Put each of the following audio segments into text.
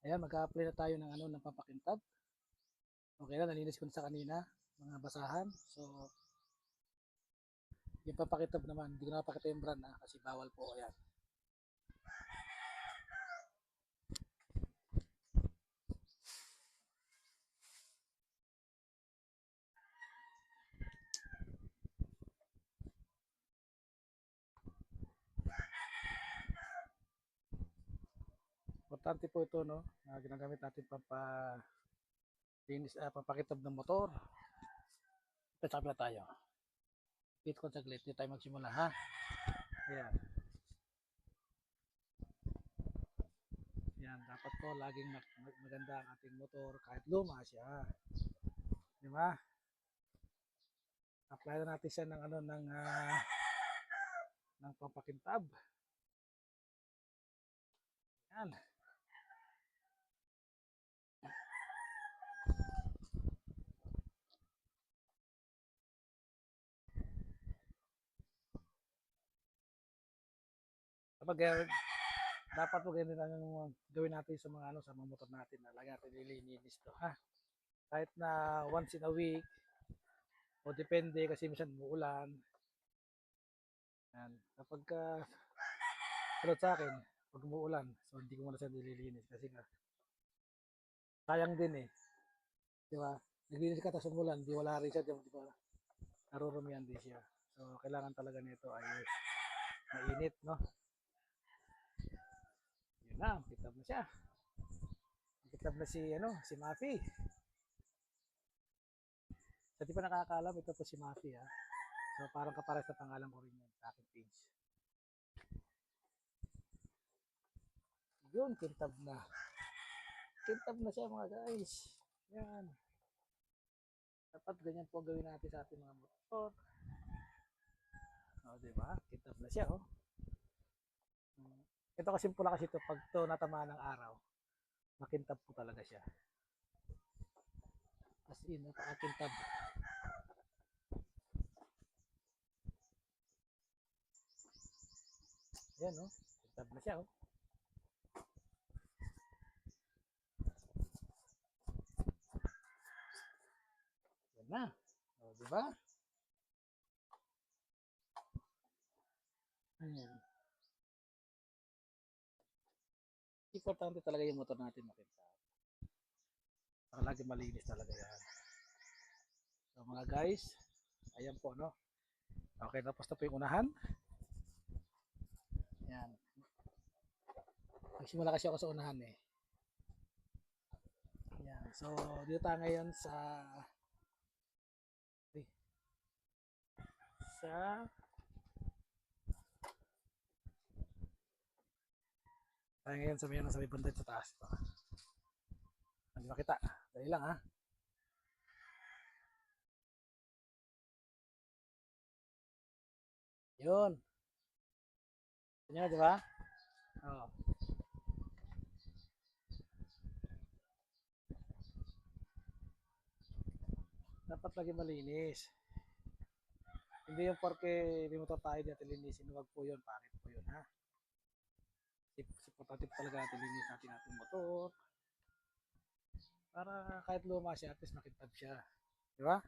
Ayan, mag-a-apply na tayo ng ano, ng pampakintab. Okay na, nalinis ko na sa kanina, mga basahan. So, yung pampakintab naman, hindi ko napakita yung ah, kasi bawal po. Ayan. Importante po ito, no? Na ginagamit natin pampa linis, ah, pampakitab ng motor. Sabi na tayo. Ko saglit, hindi tayo magsimula, ha? Ayan. Yan, dapat po laging mag- mag- maganda ang ating motor kahit luma siya. Di ba? Apply na natin siya ng ano ng ah, ng pampakintab. Yan. Kapag uh, dapat po ganito ang gawin natin sa mga ano sa mga motor natin na lagi natin nililinis to ha. Kahit na once in a week o depende kasi minsan umuulan. Yan. Kapag ka tulad sa akin, pag umuulan, so hindi ko muna siya nililinis kasi nga sayang din eh. Di ba? Naglinis ka tapos umulan, di wala rin siya, di ba? Narurumihan din siya. So, kailangan talaga nito ay mainit, no? Yun na, kitab na siya. Kitab na si, ano, si Mafi. Sa di pa nakakaalam, ito po si Mafi, ha? So, parang kapares na pangalan ko rin yan sa aking page. Yun, kintab na. Kintab na siya mga guys. Yan. Dapat ganyan po gawin natin sa ating mga motor. O, di ba? Kintab na siya, oh. Ito kasi pula kasi ito, pag ito natamaan ng araw, makintab po talaga siya. As in, napakakintab. Ayan, oh. Kintab na siya, oh. Yan na. O, di ba? Ayan. Importante talaga yung motor natin makintab. Saka lagi malinis talaga yan. So mga guys, ayan po no. Okay, tapos na po yung unahan. Ayan. Nagsimula kasi ako sa unahan eh. Ayan. So, dito tayo ngayon sa sa tayo ngayon sa may, ano, sa may banda sa taas ito. Hindi makita. Dali lang ha. Yun. Ganyan na, di ba? Oo. Dapat lagi malinis. Hindi yung porke may motor tayo dito linisin. Huwag po yun. Pangit po yun ha. Sip, importante po talaga natin linis natin ating motor. Para kahit luma siya, at least makintab siya. Di ba?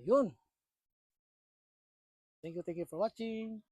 Ayun. Thank you, thank you for watching.